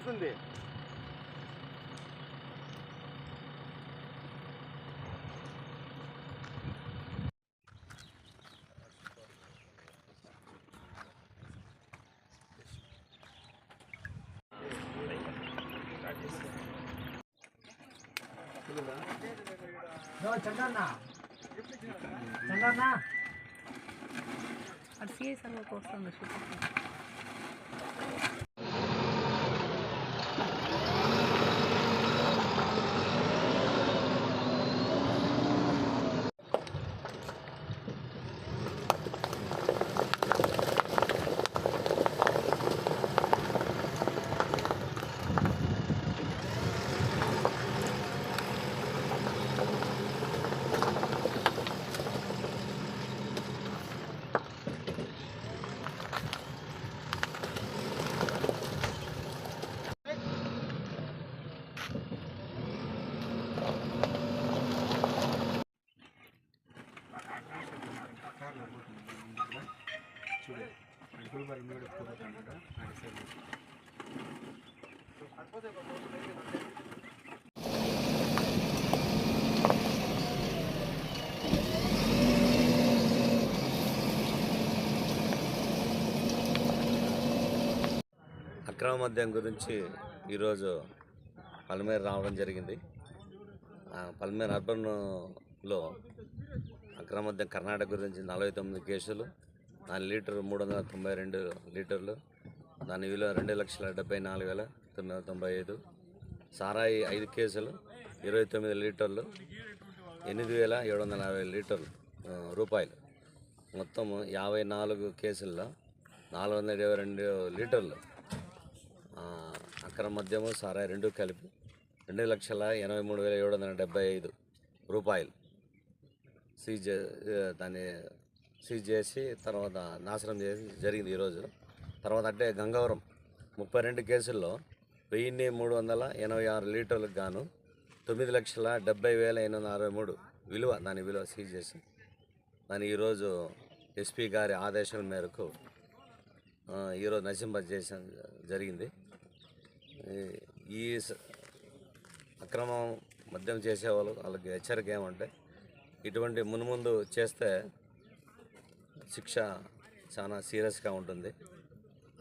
తెలుస్తుంది. చందన్నా. చందన్నా. అది సీఎస్ అనుకోస్తుంది ఎగురుతుంది అటు సిఐ సర్వకు వస్తుంది అక్రమ మద్యం గురించి ఈరోజు పల్మేర్ రావడం జరిగింది. పల్మేర్ అర్బన్లో అక్రమ మద్యం కర్ణాటక గురించి నలభై తొమ్మిది కేసులు దాని లీటర్ మూడు వందల తొంభై రెండు లీటర్లు. దాని విలువ రెండు లక్షల డెబ్బై నాలుగు వేల తొమ్మిది వందల తొంభై ఐదు. సారాయి ఐదు కేసులు ఇరవై తొమ్మిది లీటర్లు ఎనిమిది వేల ఏడు వందల యాభై లీటర్లు రూపాయలు. మొత్తం యాభై నాలుగు కేసుల్లో నాలుగు వందల ఇరవై రెండు లీటర్లు. అక్రమ మద్యము సారాయి రెండు కలిపి రెండు లక్షల ఎనభై మూడు వేల ఏడు వందల డెబ్బై ఐదు రూపాయలు. సీజ్ దాన్ని సీజ్ చేసి తర్వాత నాశనం చేసి జరిగింది ఈరోజు. తర్వాత అంటే గంగవరం ముప్పై రెండు కేసుల్లో వెయ్యిన్ని మూడు వందల ఎనభై ఆరు లీటర్లకు గాను తొమ్మిది లక్షల డెబ్బై వేల ఎనిమిది వందల అరవై మూడు విలువ దాని విలువ సీజ్ చేసి దాన్ని ఈరోజు ఎస్పీ గారి ఆదేశాల మేరకు ఈరోజు నశింప చేసిన జరిగింది. ఈ- అక్రమం మద్యం చేసేవాళ్ళు వాళ్ళకి హెచ్చరిక ఏమంటే ఇటువంటి మున్ముందు చేస్తే శిక్ష చాలా సీరియస్గా ఉంటుంది.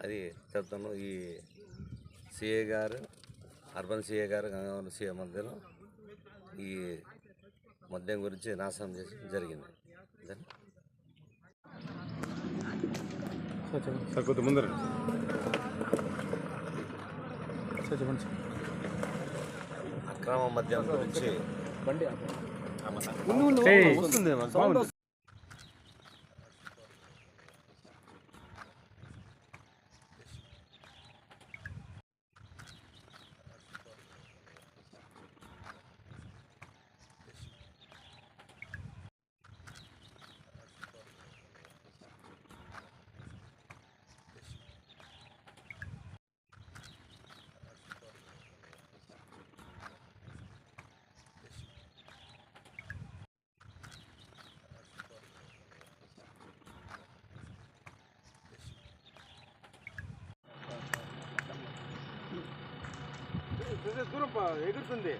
అది చెప్తాను ఈ సిఏ గారు అర్బన్ సిఏ గారు గంగావరం సిఏ మధ్యలో ఈ మద్యం గురించి నాశనం చేసి జరిగింది. అంతేనా? సార్ కొద్ది ముందర 그, 그, 그룹 봐, 왜 그랬던데?